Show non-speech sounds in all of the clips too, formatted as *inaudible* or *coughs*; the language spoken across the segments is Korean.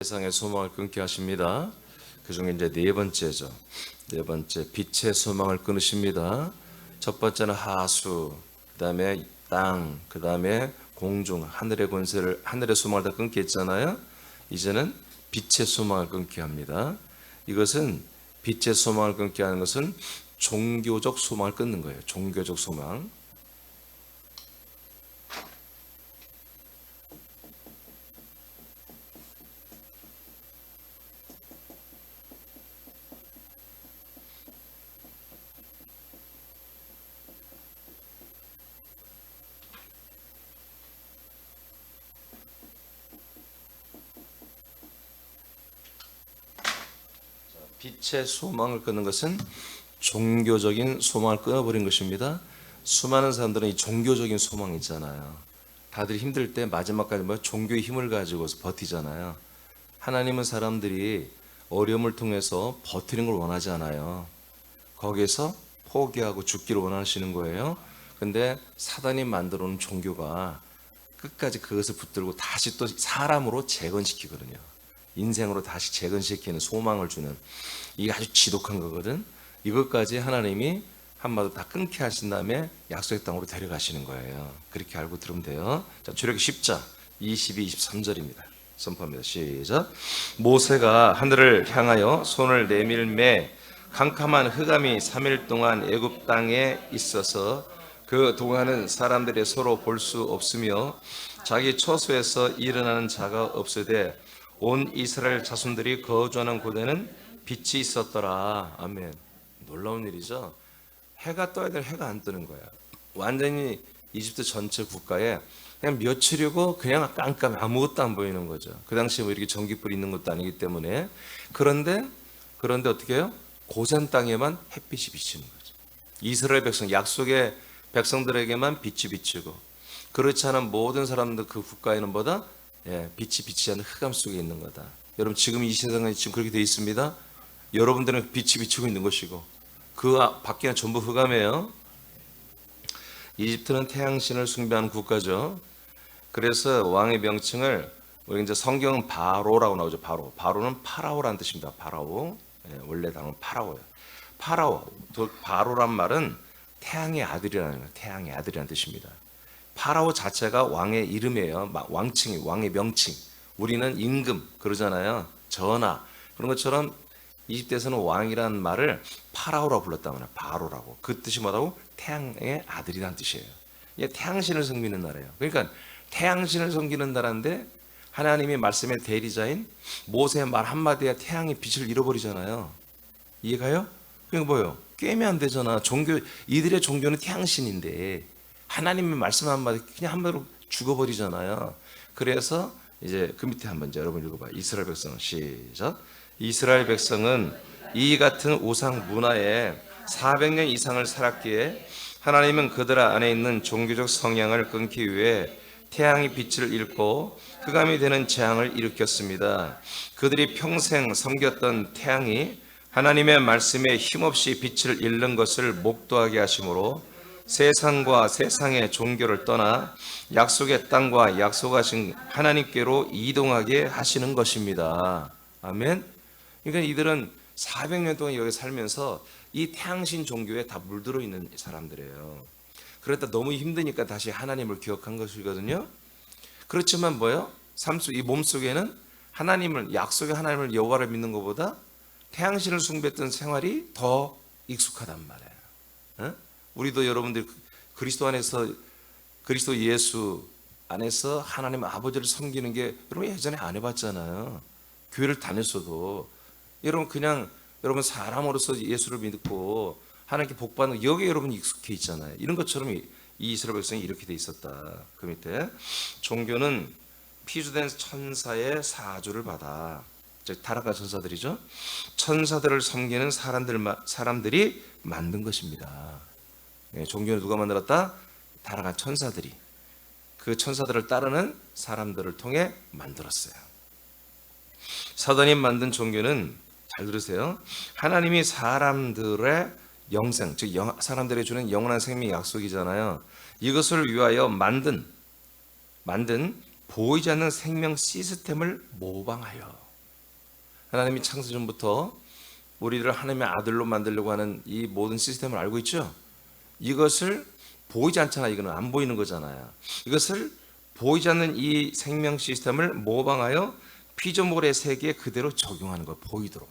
세상의 소망을 끊게 하십니다. 그 중에 이제 네 번째죠. 네 번째 빛의 소망을 끊으십니다. 첫 번째는 하수, 그다음에 땅, 그다음에 공중, 하늘의 권세를 하늘의 소망을 다 끊게 했잖아요. 이제는 빛의 소망을 끊게 합니다. 이것은 빛의 소망을 끊게 하는 것은 종교적 소망을 끊는 거예요. 종교적 소망. 빛의 소망을 끊는 것은 종교적인 소망을 끊어버린 것입니다. 수많은 사람들은 이 종교적인 소망 있잖아요. 다들 힘들 때 마지막까지 뭐 종교의 힘을 가지고서 버티잖아요. 하나님은 사람들이 어려움을 통해서 버티는 걸 원하지 않아요. 거기에서 포기하고 죽기를 원하시는 거예요. 근데 사단이 만들어 놓은 종교가 끝까지 그것을 붙들고 다시 또 사람으로 재건시키거든요. 인생으로 다시 재건시키는 소망을 주는 이게 아주 지독한 거거든. 이것까지 하나님이 한마디로 다 끊게 하신 다음에 약속의 땅으로 데려가시는 거예요. 그렇게 알고 들으면 돼요. 자, 출애기 10장 22, 23절입니다. 선포합니다. 시작. 모세가 하늘을 향하여 손을 내밀매 캄캄한 흑암이 3일 동안 애굽 땅에 있어서 그 동안은 사람들이 서로 볼 수 없으며 자기 처소에서 일어나는 자가 없으되 온 이스라엘 자손들이 거주하는 곳에는 빛이 있었더라. 아멘. 놀라운 일이죠. 해가 떠야 될 해가 안 뜨는 거야. 완전히 이집트 전체 국가에 그냥 며칠이고 그냥 깜깜 아무것도 안 보이는 거죠. 그 당시에 뭐 이렇게 전기불이 있는 것도 아니기 때문에 그런데 그런데 어떻게 해요? 고센 땅에만 햇빛이 비치는 거죠. 이스라엘 백성 약속의 백성들에게만 빛이 비치고 그렇지 않은 모든 사람들 그 국가에는 보다 예, 빛이 비치지 않는 흑암 속에 있는 거다. 여러분 지금 이 세상에 지금 그렇게 돼 있습니다. 여러분들은 빛이 비치고 있는 것이고 그 아- 밖에는 전부 흑암이에요. 이집트는 태양신을 숭배하는 국가죠. 그래서 왕의 명칭을 우리 이제 성경은 바로라고 나오죠. 바로. 바로는 파라오라는 뜻입니다. 파라오. 예, 원래 단어는 파라오예요. 파라오. 또 바로란 말은 태양의 아들이라는. 태양의 아들이라는 뜻입니다. 파라오 자체가 왕의 이름이에요. 마- 왕칭이 왕의 명칭. 우리는 임금 그러잖아요. 전하 그런 것처럼 이집트에서는 왕이라는 말을 파라오라고 불렀다고 하나 바로라고. 그 뜻이 뭐라고? 태양의 아들이라는 뜻이에요. 이게 태양신을 섬기는 나라예요. 그러니까 태양신을 섬기는 나라인데 하나님의 말씀의 대리자인 모세의 말 한마디에 태양의 빛을 잃어버리잖아요. 이해가요? 그게 뭐예요? 꿰면 안 되잖아. 종교 이들의 종교는 태양신인데 하나님의 말씀 한마디 그냥 한마디로 죽어버리잖아요. 그래서 이제 그 밑에 한번 이제 여러분 읽어봐. 이스라엘 백성 시작. 이스라엘 백성은 이 같은 우상 문화에 400년 이상을 살았기에 하나님은 그들 안에 있는 종교적 성향을 끊기 위해 태양의 빛을 잃고 흑암이 되는 재앙을 일으켰습니다. 그들이 평생 섬겼던 태양이 하나님의 말씀에 힘없이 빛을 잃는 것을 목도하게 하심으로 세상과 세상의 종교를 떠나 약속의 땅과 약속하신 하나님께로 이동하게 하시는 것입니다. 아멘. 그러니까 이들은 400년 동안 여기 살면서 이 태양신 종교에 다 물들어 있는 사람들이에요. 그러다 너무 힘드니까 다시 하나님을 기억한 것이거든요. 그렇지만 뭐요? 삶속 이 몸 속에는 하나님을 약속의 하나님을 여호와를 믿는 것보다 태양신을 숭배했던 생활이 더 익숙하단 말이에요. 어? 우리도 여러분들 그- 그리스도 안에서 그리스도 예수 안에서 하나님 아버지를 섬기는 게 여러분 예전에 안 해봤잖아요. 교회를 다녔어도 여러분 그냥 여러분 사람으로서 예수를 믿고 하나님께 복 받는 여기 여러분 익숙해 있잖아요. 이런 것처럼 이 이스라엘 백성이 이렇게 돼 있었다. 그 밑에 종교는 피주된 천사의 사주를 받아 즉 타락한 천사들이죠. 천사들을 섬기는 사람들 사람들이 만든 것입니다. 예, 종교는 누가 만들었다? 타락한 천사들이 그 천사들을 따르는 사람들을 통해 만들었어요. 사단이 만든 종교는 잘 들으세요. 하나님이 사람들의 영생, 즉 영, 사람들에 주는 영원한 생명 약속이잖아요. 이것을 위하여 만든 만든 보이지 않는 생명 시스템을 모방하여 하나님이 창세 전부터 우리를 하나님의 아들로 만들려고 하는 이 모든 시스템을 알고 있죠. 이것을 보이지 않잖아. 이거는 안 보이는 거잖아요. 이것을 보이지 않는 이 생명 시스템을 모방하여 피조물의 세계에 그대로 적용하는 거예요. 보이도록.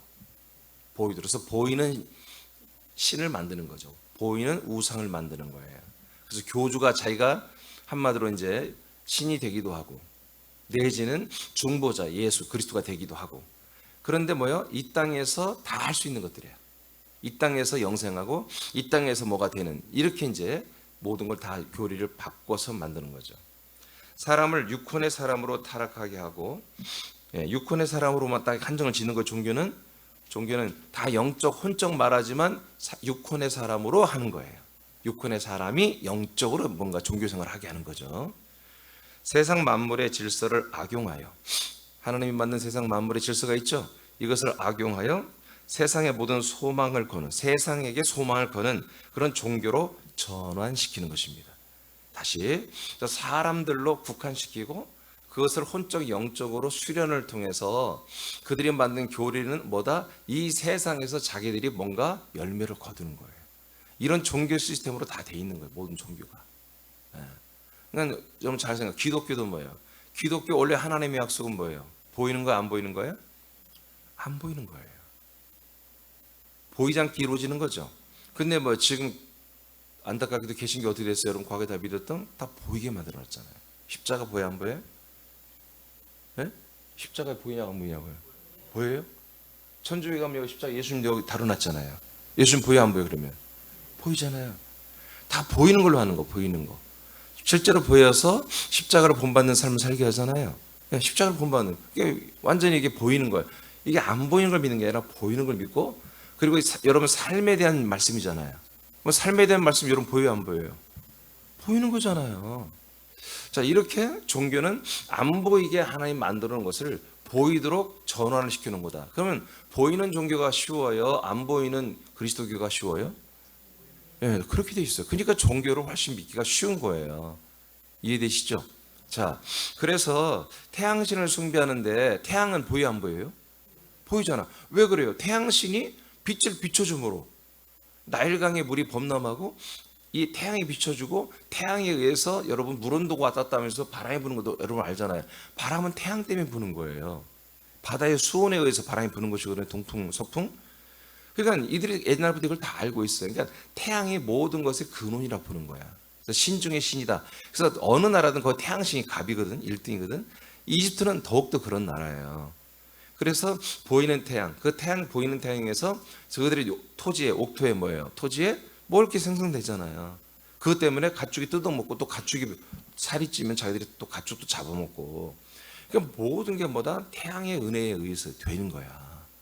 보이도록. 그래서 보이는 신을 만드는 거죠. 보이는 우상을 만드는 거예요. 그래서 교주가 자기가 한마디로 이제 신이 되기도 하고 내지는 중보자 예수 그리스도가 되기도 하고 그런데 뭐요? 이 땅에서 다 할 수 있는 것들이에요. 이 땅에서 영생하고 이 땅에서 뭐가 되는 이렇게 이제 모든 걸 다 교리를 바꿔서 만드는 거죠. 사람을 육혼의 사람으로 타락하게 하고 예, 육혼의 사람으로만 딱 한정을 짓는 거 종교는 종교는 다 영적 혼적 말하지만 사- 육혼의 사람으로 하는 거예요. 육혼의 사람이 영적으로 뭔가 종교 생활을 하게 하는 거죠. 세상 만물의 질서를 악용하여 하나님이 만든 세상 만물의 질서가 있죠. 이것을 악용하여 세상의 모든 소망을 거는 세상에게 소망을 거는 그런 종교로 전환시키는 것입니다. 다시 사람들로 국한시키고 그것을 혼적 영적으로 수련을 통해서 그들이 만든 교리는 뭐다? 이 세상에서 자기들이 뭔가 열매를 거두는 거예요. 이런 종교 시스템으로 다 돼 있는 거예요. 모든 종교가. 예. 그러니까 좀 잘 생각. 기독교도 뭐예요? 기독교 원래 하나님의 약속은 뭐예요? 보이는 거안 보이는 거예요? 안 보이는 거예요. 보이지 않게 이루어지는 거죠. 근데 뭐 지금 안타깝게도 계신 게 어떻게 됐어요? 여러분 과거에 다 믿었던 다 보이게 만들어놨잖아요. 십자가 보여 안 보여? 예? 십자가 보이냐고 안 보이냐고요? 보여요? 천주교 가면 여기 십자가 예수님 여기 다뤄놨잖아요. 예수님 보여 안 보여 그러면? 보이잖아요. 다 보이는 걸로 하는 거, 보이는 거. 실제로 보여서 십자가를 본받는 삶을 살게 하잖아요. 예, 십자가를 본받는. 완전히 이게 보이는 거예요. 이게 안 보이는 걸 믿는 게 아니라 보이는 걸 믿고 그리고 사- 여러분 삶에 대한 말씀이잖아요. 뭐 삶에 대한 말씀 여러분 보여요 안 보여요? 보이는 거잖아요. 자 이렇게 종교는 안 보이게 하나님 만들어 놓은 것을 보이도록 전환을 시키는 거다. 그러면 보이는 종교가 쉬워요? 안 보이는 그리스도교가 쉬워요? 예, 그렇게 돼 있어요. 그러니까 종교를 훨씬 믿기가 쉬운 거예요. 이해되시죠? 자, 그래서 태양신을 숭배하는데 태양은 보여 안 보여요? 보이잖아. 왜 그래요? 태양신이 빛을 비춰줌으로 나일강의 물이 범람하고 이 태양이 비춰주고 태양에 의해서 여러분 물 온도가 왔다 갔다 하면서 바람이 부는 것도 여러분 알잖아요. 바람은 태양 때문에 부는 거예요. 바다의 수온에 의해서 바람이 부는 것이거든요. 동풍, 서풍. 그러니까 이들이 옛날부터 이걸 다 알고 있어요. 그러니까 태양이 모든 것의 근원이라 보는 거야. 신 중의 신이다. 그래서 어느 나라든 그 태양신이 갑이거든, 1등이거든. 이집트는 더욱더 그런 나라예요. 그래서 보이는 태양, 그 태양 보이는 태양에서 저들이 토지에 옥토에 뭐예요? 토지에 뭐 이렇게 생성되잖아요. 그것 때문에 가축이 뜯어먹고 또 가축이 살이 찌면 자기들이 또 가축도 잡아먹고. 그러니까 모든 게 뭐다? 태양의 은혜에 의해서 되는 거야.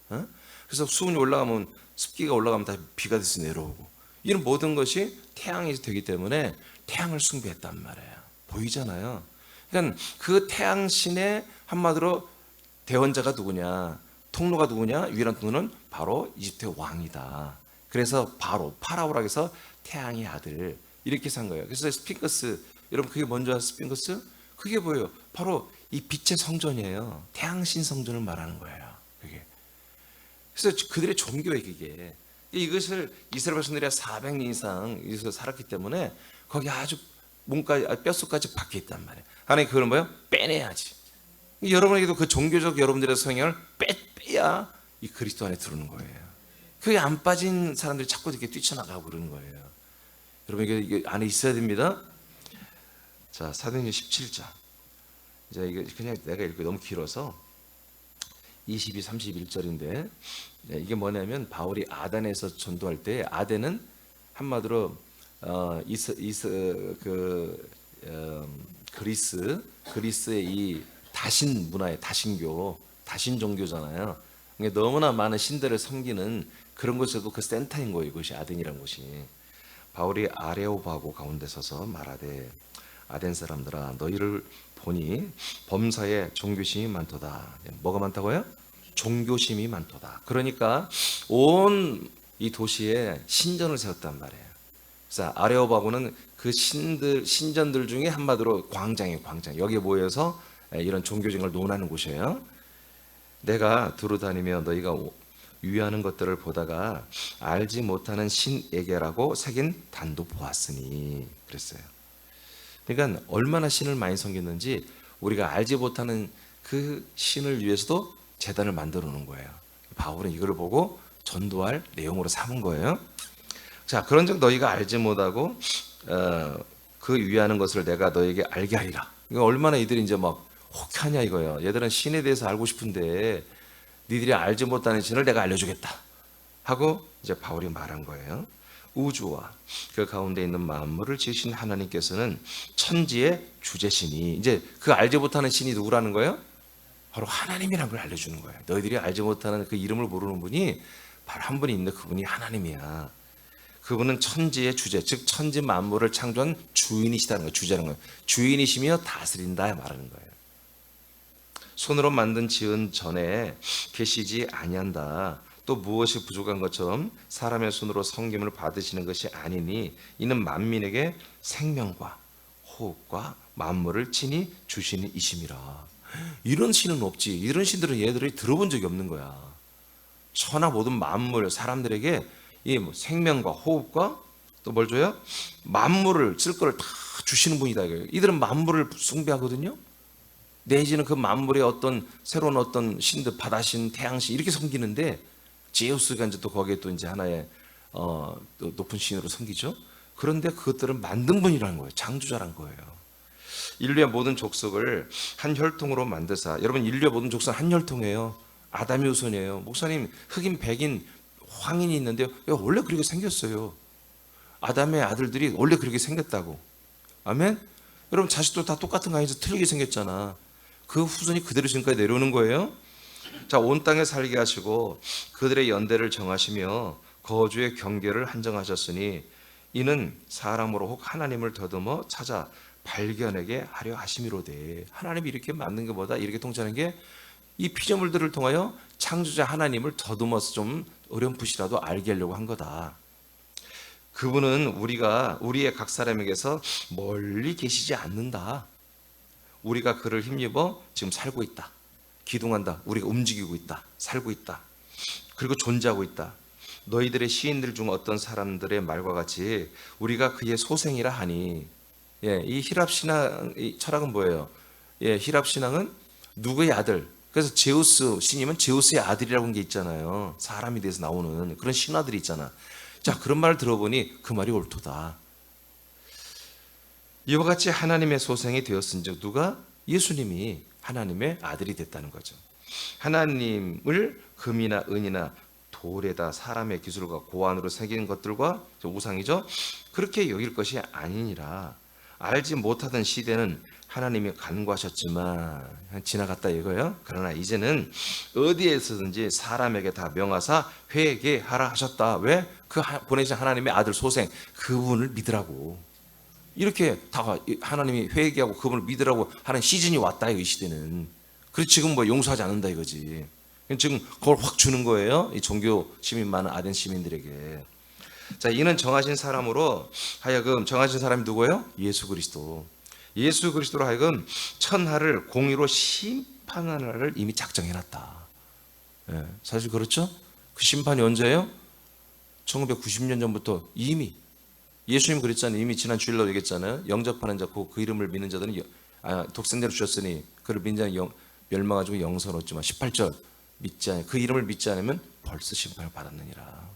어? 그래서 수온이 올라가면 습기가 올라가면 다 비가 돼서 내려오고 이런 모든 것이 태양에서 되기 때문에 태양을 숭배했단 말이에요. 보이잖아요. 그러니까 그 태양신의 한마디로 대원자가 누구냐, 통로가 누구냐, 유일한 통로는 바로 이집트의 왕이다. 그래서 바로 파라오라 해서 태양의 아들 이렇게 산 거예요. 그래서 스핑크스 여러분 그게 뭔지 아세요? 스핑크스? 그게 뭐예요? 바로 이 빛의 성전이에요. 태양신 성전을 말하는 거예요. 그게. 그래서 그들의 종교예요, 그게. 이것을 이스라엘 백성들이 400년 이상 여기서 살았기 때문에 거기 아주 몸까지 아, 뼛속까지 박혀 있단 말이에요. 하나님 그걸 뭐요? 빼내야지. 여러분에게도 그 종교적 여러분들의 성향을 빼, 빼야 이 그리스도 안에 들어오는 거예요. 그게 안 빠진 사람들이 자꾸 이렇게 뛰쳐나가고 그러는 거예요. 여러분 이게, 안에 있어야 됩니다. 자, 사도행전 17장. 이제 이게 그냥 내가 읽기 너무 길어서 22, 31절인데 네, 이게 뭐냐면 바울이 아단에서 전도할 때 아덴은 한마디로 어, 이스, 이스 그 어, 그리스 그리스의 이 다신 문화의 다신교 다신 종교잖아요. 그러니까 너무나 많은 신들을 섬기는 그런 곳에도 그 센터인 거예요. 이것이 아덴이라는 곳이. 바울이 아레오바고 가운데 서서 말하되 아덴 사람들아 너희를 보니 범사에 종교심이 많도다. 뭐가 많다고요? 종교심이 많도다. 그러니까 온 이 도시에 신전을 세웠단 말이에요. 그래서 아레오바고는 그 신들 신전들 중에 한마디로 광장이에요, 광장. 여기에 모여서 이런 종교적인 걸 논하는 곳이에요. 내가 두루 다니며 너희가 오- 유의하는 것들을 보다가 알지 못하는 신에게라고 새긴 단도 보았으니 그랬어요. 그러니까 얼마나 신을 많이 섬겼는지 우리가 알지 못하는 그 신을 위해서도 재단을 만들어 놓은 거예요. 바울은 이걸 보고 전도할 내용으로 삼은 거예요. 자, 그런즉 너희가 알지 못하고 어, 그 위하는 것을 내가 너에게 알게 하리라. 이거 얼마나 이들이 이제 막 혹하냐 이거예요. 얘들은 신에 대해서 알고 싶은데 니들이 알지 못하는 신을 내가 알려주겠다 하고 이제 바울이 말한 거예요. 우주와 그 가운데 있는 만물을 지으신 하나님께서는 천지의 주제신이 이제 그 알지 못하는 신이 누구라는 거예요? 바로 하나님이라는 걸 알려주는 거예요. 너희들이 알지 못하는 그 이름을 모르는 분이 바로 한 분이 있는데 그분이 하나님이야. 그분은 천지의 주제, 즉 천지 만물을 창조한 주인이시다는 거예요. 주제는 거예요. 주인이시며 다스린다 말하는 거예요. 손으로 만든 지은 전에 계시지 아니한다. 또 무엇이 부족한 것처럼 사람의 손으로 섬김을 받으시는 것이 아니니 이는 만민에게 생명과 호흡과 만물을 친히 주시는 이심이라. 이런 신은 없지. 이런 신들은 얘들이 들어본 적이 없는 거야. 천하 모든 만물 사람들에게 이뭐 생명과 호흡과 또 뭘 줘요? 만물을 쓸 거를 다 주시는 분이다. 이들은 만물을 숭배하거든요. 내지는 그 만물의 어떤 새로운 어떤 신들 바다신, 태양신 이렇게 섬기는데 제우스가 이제 또 거기에 또 이제 하나의 어, 또 높은 신으로 섬기죠. 그런데 그것들은 만든 분이라는 거예요. 창조자란 거예요. 인류의 모든 족속을 한 혈통으로 만드사. 여러분 인류의 모든 족속은 한 혈통이에요. 아담이 우선이에요. 목사님 흑인, 백인, 황인이 있는데요. 야, 원래 그렇게 생겼어요. 아담의 아들들이 원래 그렇게 생겼다고. 아멘. 여러분 자식도 다 똑같은 거 아니죠? 틀리게 생겼잖아. 그 후손이 그대로 지금까지 내려오는 거예요. 자, 온 땅에 살게 하시고 그들의 연대를 정하시며 거주의 경계를 한정하셨으니 이는 사람으로 혹 하나님을 더듬어 찾아 발견하게 하려 하심이로되 하나님이 이렇게 만든 것보다 이렇게 통치하는 게 이 피조물들을 통하여 창조자 하나님을 더듬어서 좀 어렴풋이라도 알게 하려고 한 거다. 그분은 우리가 우리의 각 사람에게서 멀리 계시지 않는다. 우리가 그를 힘입어 지금 살고 있다. 기둥한다. 우리가 움직이고 있다. 살고 있다. 그리고 존재하고 있다. 너희들의 시인들 중 어떤 사람들의 말과 같이 우리가 그의 소생이라 하니 예, 이 히랍 신앙 이 철학은 뭐예요? 예, 히랍 신앙은 누구의 아들? 그래서 제우스 신임은 제우스의 아들이라고 하는 게 있잖아요. 사람이 돼서 나오는 그런 신화들이 있잖아. 자, 그런 말을 들어보니 그 말이 옳도다. 이와 같이 하나님의 소생이 되었은즉 누가 예수님이 하나님의 아들이 됐다는 거죠. 하나님을 금이나 은이나 돌에다 사람의 기술과 고안으로 새긴 것들과 저 우상이죠. 그렇게 여길 것이 아니니라. 알지 못하던 시대는 하나님이 간과하셨지만 지나갔다 이거예요. 그러나 이제는 어디에서든지 사람에게 다 명하사 회개하라 하셨다. 왜? 그 하- 보내신 하나님의 아들 소생 그분을 믿으라고. 이렇게 다 하나님이 회개하고 그분을 믿으라고 하는 시즌이 왔다 이 시대는. 그래서 지금 뭐 용서하지 않는다 이거지. 지금 그걸 확 주는 거예요. 이 종교 시민 많은 아덴 시민들에게. 자, 이는 정하신 사람으로 하여금 정하신 사람이 누구예요? 예수 그리스도. 예수 그리스도로 하여금 천하를 공의로 심판하는 날을 이미 작정해 놨다. 예, 사실 그렇죠? 그 심판이 언제예요? 1990년 전부터 이미 예수님 그랬잖아요. 이미 지난 주일날 얘기했잖아요. 영접하는 자, 그, 그 이름을 믿는 자들은 여- 아, 독생자를 주셨으니 그를 믿는 자는 영, 멸망하지고 영생을 얻지만 18절 믿지 않, 그 이름을 믿지 않으면 벌써 심판을 받았느니라.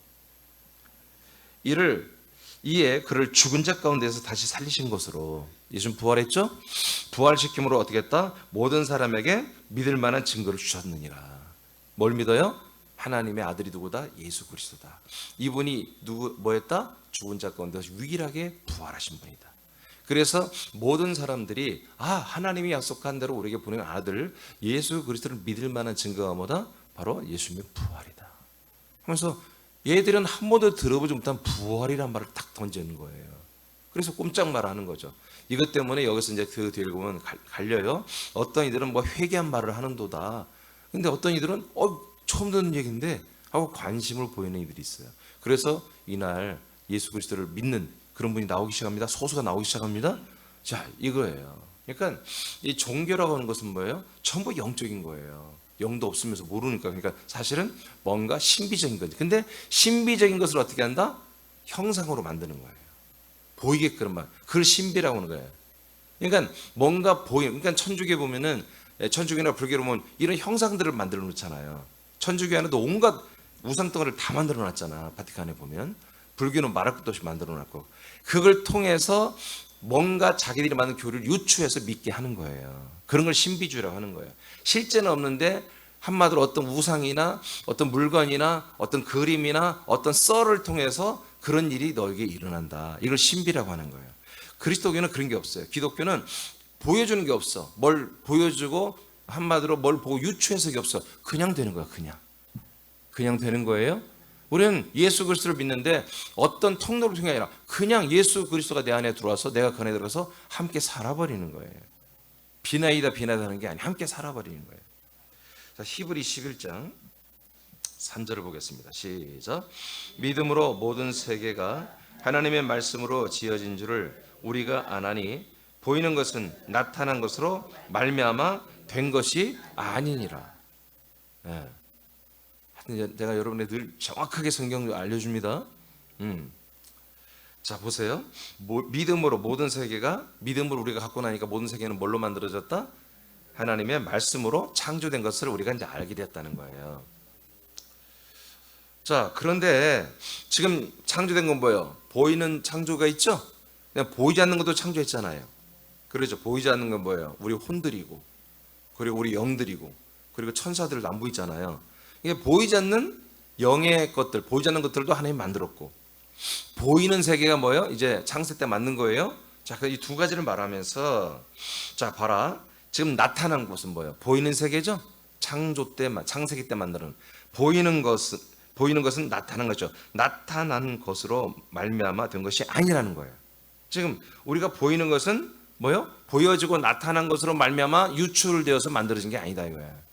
이를 이에 그를 죽은 자 가운데서 다시 살리신 것으로 예수님 부활했죠? 부활시킴으로 어떻게 했다? 모든 사람에게 믿을 만한 증거를 주셨느니라. 뭘 믿어요? 하나님의 아들이 누구다? 예수 그리스도다. 이분이 누구 뭐였다? 죽은 자 가운데서 유일하게 부활하신 분이다. 그래서 모든 사람들이 아 하나님이 약속한 대로 우리에게 보낸 아들 예수 그리스도를 믿을 만한 증거가 뭐다? 바로 예수님의 부활이다. 하면서 얘들은 한 번도 들어보지 못한 부활이란 말을 딱 던지는 거예요. 그래서 꼼짝 말하는 거죠. 이것 때문에 여기서 이제 그 뒤를 보면 갈- 갈려요. 어떤 이들은 뭐 회개한 말을 하는도다. 근데 어떤 이들은 어 처음 듣는 얘기인데 하고 관심을 보이는 이들이 있어요. 그래서 이날 예수 그리스도를 믿는 그런 분이 나오기 시작합니다. 소수가 나오기 시작합니다. 자, 이거예요. 그러니까 이 종교라고 하는 것은 뭐예요? 전부 영적인 거예요. 영도 없으면서 모르니까 그러니까 사실은 뭔가 신비적인 거지. 근데 신비적인 것을 어떻게 한다? 형상으로 만드는 거예요. 보이게끔 말. 그걸 신비라고 하는 거예요. 그러니까 뭔가 보이. 그러니까 천주교 보면은 예, 천주교나 불교로 보면 이런 형상들을 만들어 놓잖아요. 천주교 안에도 온갖 우상 덩어리를 다 만들어 놨잖아. 바티칸에 보면 불교는 말할 것도 없이 만들어 놨고 그걸 통해서 뭔가 자기들이 만든 교리를 유추해서 믿게 하는 거예요. 그런 걸 신비주의라고 하는 거예요. 실제는 없는데 한마디로 어떤 우상이나 어떤 물건이나 어떤 그림이나 어떤 썰을 통해서 그런 일이 너에게 일어난다. 이걸 신비라고 하는 거예요. 그리스도교는 그런 게 없어요. 기독교는 보여주는 게 없어. 뭘 보여주고 한마디로 뭘 보고 유추해서 게 없어. 그냥 되는 거야. 그냥. 그냥 되는 거예요. 우리는 예수 그리스도를 믿는데 어떤 통로를 통해 아니라 그냥 예수 그리스도가 내 안에 들어와서 내가 그 안에 들어가서 함께 살아버리는 거예요. 비나이다 비나이다 하는 게 아니라 함께 살아버리는 거예요. 자, 히브리 11장 3절을 보겠습니다. 시작. 믿음으로 모든 세계가 하나님의 말씀으로 지어진 줄을 우리가 아나니 보이는 것은 나타난 것으로 말미암아 된 것이 아니니라. 예. 하여튼 내가 여러분에 늘 정확하게 성경을 알려줍니다. 음. 자 보세요. 모- 믿음으로 모든 세계가 믿음으로 우리가 갖고 나니까 모든 세계는 뭘로 만들어졌다? 하나님의 말씀으로 창조된 것을 우리가 이제 알게 됐다는 거예요. 자 그런데 지금 창조된 건 뭐예요? 보이는 창조가 있죠? 그냥 보이지 않는 것도 창조했잖아요. 그렇죠. 보이지 않는 건 뭐예요? 우리 혼들이고 그리고 우리 영들이고 그리고 천사들도 안 보이잖아요. 이게 보이지 않는 영의 것들, 보이지 않는 것들도 하나님 만들었고 보이는 세계가 뭐예요? 이제 창세 때 만든 거예요. 자, 그 이 두 가지를 말하면서 자, 봐라. 지금 나타난 것은 뭐예요? 보이는 세계죠? 창조 때, 창세기 때 만드는 보이는 것은 보이는 것은 나타난 거죠. 나타난 것으로 말미암아 된 것이 아니라는 거예요. 지금 우리가 보이는 것은 뭐요? 보여지고 나타난 것으로 말미암아 유출되어서 만들어진 게 아니다 이거예요.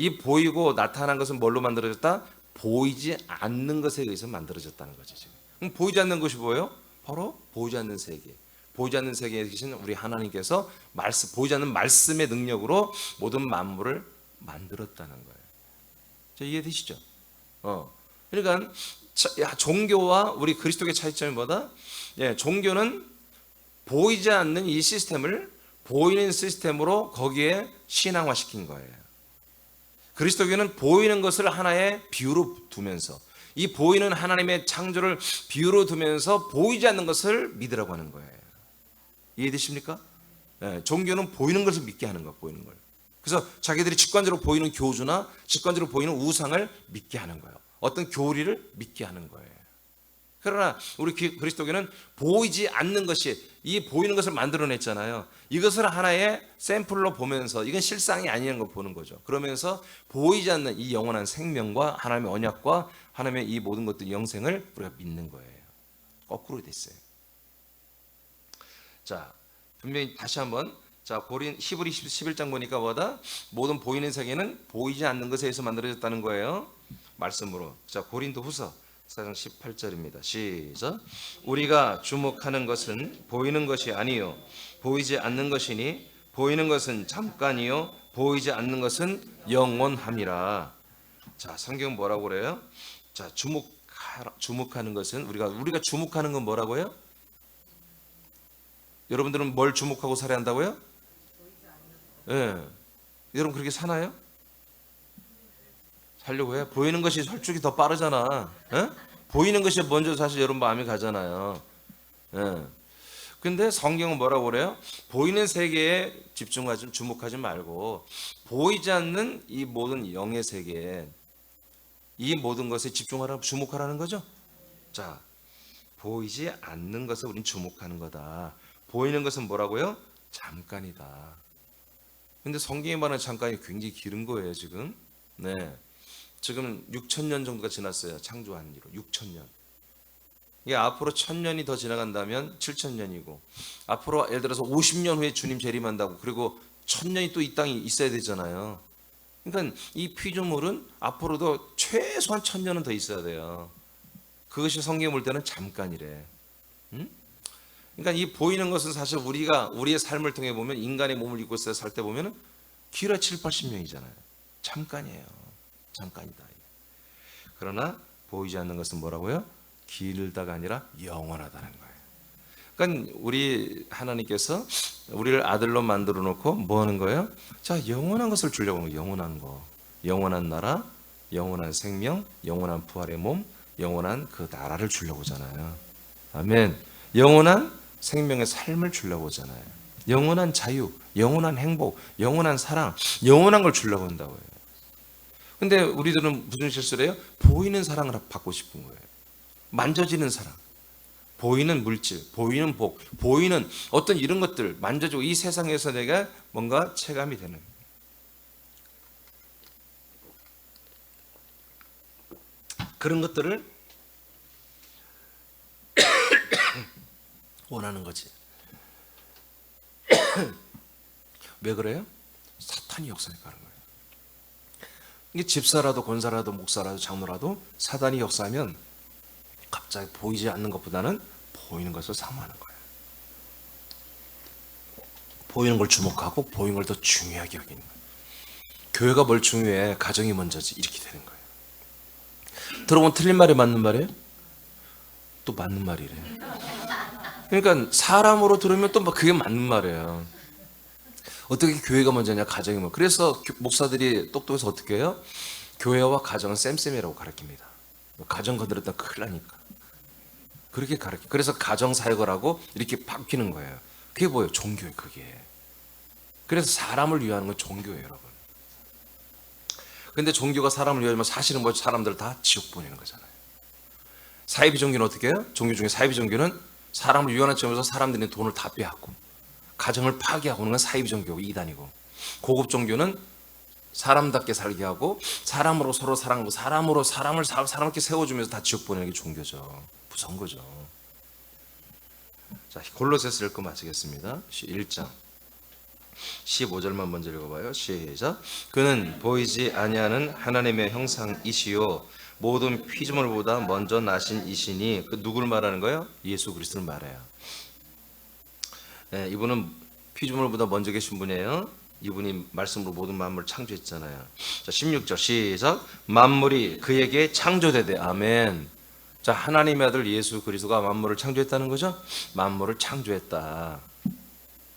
이 보이고 나타난 것은 뭘로 만들어졌다? 보이지 않는 것에 의해서 만들어졌다는 거죠. 지금. 그럼 보이지 않는 것이 뭐예요? 바로 보이지 않는 세계. 보이지 않는 세계에 계신 우리 하나님께서 말씀, 보이지 않는 말씀의 능력으로 모든 만물을 만들었다는 거예요. 자, 이해되시죠? 어. 그러니까 자, 야, 종교와 우리 그리스도의 차이점이 뭐다? 예, 종교는 보이지 않는 이 시스템을 보이는 시스템으로 거기에 신앙화시킨 거예요. 그리스도교는 보이는 것을 하나의 비유로 두면서 이 보이는 하나님의 창조를 비유로 두면서 보이지 않는 것을 믿으라고 하는 거예요. 이해되십니까? 예, 종교는 보이는 것을 믿게 하는 거, 보이는 걸. 그래서 자기들이 직관적으로 보이는 교주나 직관적으로 보이는 우상을 믿게 하는 거예요. 어떤 교리를 믿게 하는 거예요. 그러나 우리 기- 그리스도교는 보이지 않는 것이 이 보이는 것을 만들어냈잖아요. 이것을 하나의 샘플로 보면서 이건 실상이 아니라는 걸 보는 거죠. 그러면서 보이지 않는 이 영원한 생명과 하나님의 언약과 하나님의 이 모든 것들 영생을 우리가 믿는 거예요. 거꾸로 됐어요. 자, 분명히 다시 한번 자, 고린 히브리 11장 보니까 뭐다? 모든 보이는 세계는 보이지 않는 것에 의해서 만들어졌다는 거예요. 말씀으로. 자, 고린도 후서 4장 18절입니다. 시작. 우리가 주목하는 것은 보이는 것이 아니요 보이지 않는 것이니 보이는 것은 잠깐이요 보이지 않는 것은 영원함이라. 자, 성경 뭐라고 그래요? 자, 주목 주목하는 것은 우리가 우리가 주목하는 건 뭐라고요? 여러분들은 뭘 주목하고 살아야 한다고요? 예. 여러분 그렇게 사나요? 살려고 해. 보이는 것이 솔직히 더 빠르잖아. 예? 보이는 것이 먼저 사실 여러분 마음이 가잖아요. 예. 근데 성경은 뭐라고 그래요? 보이는 세계에 집중하지 주목하지 말고 보이지 않는 이 모든 영의 세계에 이 모든 것에 집중하라 주목하라는 거죠. 자, 보이지 않는 것에 우린 주목하는 거다. 보이는 것은 뭐라고요? 잠깐이다. 근데 성경이 말하는 잠깐이 굉장히 길은 거예요, 지금. 네. 지금 6천 년 정도가 지났어요. 창조한 지로 6천 년. 이게 앞으로 천 년이 더 지나간다면 7천 년이고 앞으로 예를 들어서 50년 후에 주님 재림한다고 그리고 천 년이 또 이 땅에 있어야 되잖아요. 그러니까 이 피조물은 앞으로도 최소한 천 년은 더 있어야 돼요. 그것이 성경에 볼 때는 잠깐이래. 응? 그러니까 이 보이는 것은 사실 우리가 우리의 삶을 통해 보면 인간의 몸을 입고 살 때 보면은 길어 7, 80명이잖아요. 잠깐이에요. 잠깐이다. 그러나 보이지 않는 것은 뭐라고요? 길다가 아니라 영원하다는 거예요. 그러니까 우리 하나님께서 우리를 아들로 만들어 놓고 뭐 하는 거예요? 자, 영원한 것을 주려고 하는 거예요. 영원한 거. 영원한 나라, 영원한 생명, 영원한 부활의 몸, 영원한 그 나라를 주려고 하잖아요. 아멘. 영원한 생명의 삶을 주려고 하잖아요. 영원한 자유, 영원한 행복, 영원한 사랑, 영원한 걸 주려고 한다고요. 근데 우리들은 무슨 실수를 해요? 보이는 사랑을 받고 싶은 거예요. 만져지는 사랑. 보이는 물질, 보이는 복, 보이는 어떤 이런 것들 만져주고 이 세상에서 내가 뭔가 체감이 되는 그런 것들을 *coughs* 원하는 거지. *coughs* 왜 그래요? 사탄이 역사니까 그런 거예요. 이게 집사라도 권사라도 목사라도 장로라도 사단이 역사하면 갑자기 보이지 않는 것보다는 보이는 것을 사모하는 거예요. 보이는 걸 주목하고 보이는 걸 더 중요하게 여기는 거예요. 교회가 뭘 중요해? 가정이 먼저지 이렇게 되는 거예요. 들어보면 틀린 말이 맞는 말이에요? 또 맞는 말이래. 그러니까 사람으로 들으면 또뭐 그게 맞는 말이에요. 어떻게 교회가 먼저냐 가정이 뭐 그래서 교- 목사들이 똑똑해서 어떻게 해요? 교회와 가정은 쌤쌤이라고 가르칩니다. 가정 건드렸다 큰일 나니까. 그렇게 가르쳐. 그래서 가정 사역을 하고 이렇게 바뀌는 거예요. 그게 뭐예요? 종교예요, 그게. 그래서 사람을 위하는 건 종교예요, 여러분. 근데 종교가 사람을 위하면 사실은 뭐 사람들 다 지옥 보내는 거잖아요. 사이비 종교는 어떻게 해요? 종교 중에 사이비 종교는 사람을 유한한 점에서 사람들이 돈을 다 빼앗고 가정을 파괴하고 하는 건 사이비 종교고 이단이고 고급 종교는 사람답게 살게 하고 사람으로 서로 사랑하고 사람으로 사람을 사- 사람께 세워주면서 다 지옥 보내는 게 종교죠. 무서운 거죠. 자 골로새서 읽고 마치겠습니다. 1장 15절만 먼저 읽어봐요. 시작. 그는 보이지 아니하는 하나님의 형상이시요 모든 피조물보다 먼저 나신 이시니 그 누구를 말하는 거예요? 예수 그리스도를 말해요. 네, 이분은 피조물보다 먼저 계신 분이에요. 이분이 말씀으로 모든 만물을 창조했잖아요. 자, 16절 시작. 만물이 그에게 창조되되 아멘. 자, 하나님의 아들 예수 그리스도가 만물을 창조했다는 거죠? 만물을 창조했다.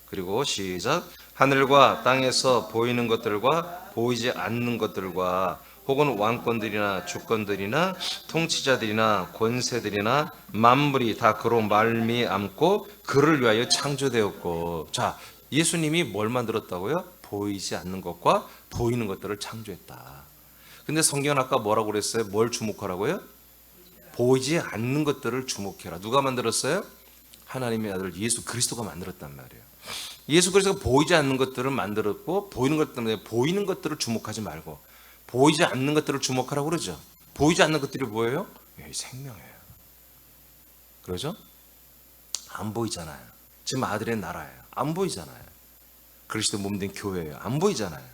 그리고 시작. 하늘과 땅에서 보이는 것들과 보이지 않는 것들과 혹은 왕권들이나 주권들이나 통치자들이나 권세들이나 만물이 다 그로 말미암고 그를 위하여 창조되었고 자 예수님이 뭘 만들었다고요? 보이지 않는 것과 보이는 것들을 창조했다. 근데 성경은 아까 뭐라고 그랬어요? 뭘 주목하라고요? 보이지 않는 것들을 주목해라. 누가 만들었어요? 하나님의 아들 예수 그리스도가 만들었단 말이에요. 예수 그리스도가 보이지 않는 것들을 만들었고 보이는 것 때문에 보이는 것들을 주목하지 말고 보이지 않는 것들을 주목하라고 그러죠. 보이지 않는 것들이 뭐예요? 예, 생명이에요. 그러죠? 안 보이잖아요. 지금 아들의 나라예요. 안 보이잖아요. 그리스도 몸된 교회예요. 안 보이잖아요.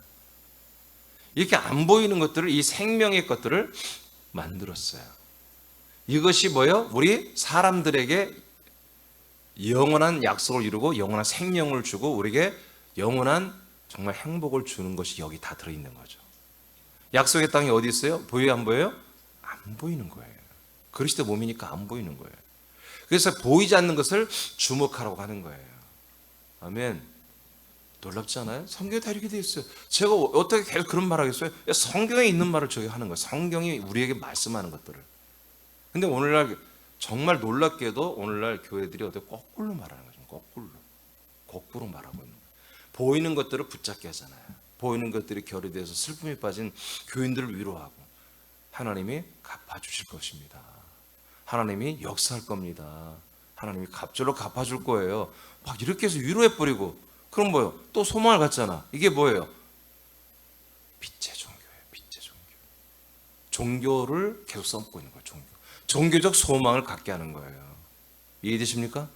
이렇게 안 보이는 것들을 이 생명의 것들을 만들었어요. 이것이 뭐예요? 우리 사람들에게 영원한 약속을 이루고 영원한 생명을 주고 우리에게 영원한 정말 행복을 주는 것이 여기 다 들어있는 거죠. 약속의 땅이 어디 있어요? 보여요, 안 보여요? 안 보이는 거예요. 그리스도 몸이니까 안 보이는 거예요. 그래서 보이지 않는 것을 주목하라고 하는 거예요. 아멘. 놀랍지 않아요? 성경에 다 이렇게 돼 있어요. 제가 어떻게 계속 그런 말 하겠어요? 성경에 있는 말을 저희가 하는 거예요. 성경이 우리에게 말씀하는 것들을. 근데 오늘날 정말 놀랍게도 오늘날 교회들이 어떻게 거꾸로 말하는 거죠. 거꾸로. 거꾸로 말하고 있는 거예요. 보이는 것들을 붙잡게 하잖아요. 보이는 것들이 결이 돼서 슬픔에 빠진 교인들을 위로하고 하나님이 갚아주실 것입니다. 하나님이 역사할 겁니다. 하나님이 갑절로 갚아줄 거예요. 막 이렇게 해서 위로해버리고 그럼 뭐예요? 또 소망을 갖잖아. 이게 뭐예요? 빛의 종교예요. 빛의 종교. 종교를 계속 써먹고 있는 거예요. 종교. 종교적 소망을 갖게 하는 거예요. 이해되십니까?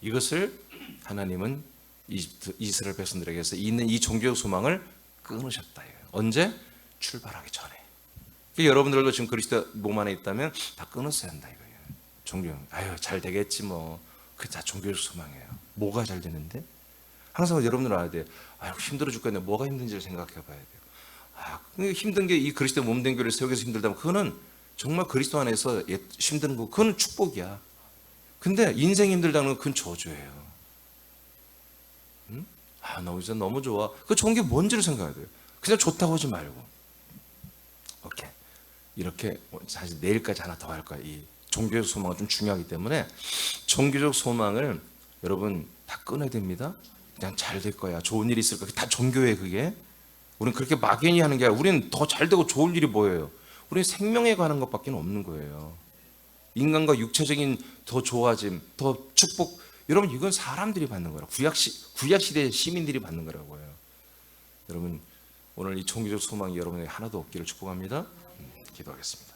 이것을 하나님은 이집트, 이스라엘 백성들에게서 있는 이 종교적 소망을 끊으셨다. 언제? 출발하기 전에. 그러니까 여러분들도 지금 그리스도 몸 안에 있다면 다 끊었어야 한다 이거예요. 종교. 아유 잘 되겠지 뭐. 그게 다 종교적 소망이에요. 뭐가 잘 되는데? 항상 여러분들 알아야 돼요. 아이고 힘들어 죽겠네. 뭐가 힘든지를 생각해 봐야 돼요. 아, 힘든 게 이 그리스도 몸된 교회를 세우기 힘들다면 그거는 정말 그리스도 안에서 예- 힘든 거 그거는 축복이야. 근데 인생 힘들다는 건 그건 저주예요. 응? 아, 나 진짜 너무 좋아. 그 좋은 게 뭔지를 생각해야 돼요. 그냥 좋다고 하지 말고. 오케이. 이렇게 사실 내일까지 하나 더 할 거야. 이 종교적 소망은 좀 중요하기 때문에 종교적 소망을 여러분 다 끊어야 됩니다. 그냥 잘 될 거야. 좋은 일이 있을 거야. 다 종교에 그게. 우리는 그렇게 막연히 하는 게 아니라 우리는 더 잘 되고 좋을 일이 뭐예요? 우리는 생명에 관한 것밖에 없는 거예요. 인간과 육체적인 더 좋아짐, 더 축복. 여러분 이건 사람들이 받는 거라. 구약 시 구약 시대 시민들이 받는 거라고요. 여러분 오늘 이 종교적 소망이 여러분에게 하나도 없기를 축복합니다. 음, 기도하겠습니다.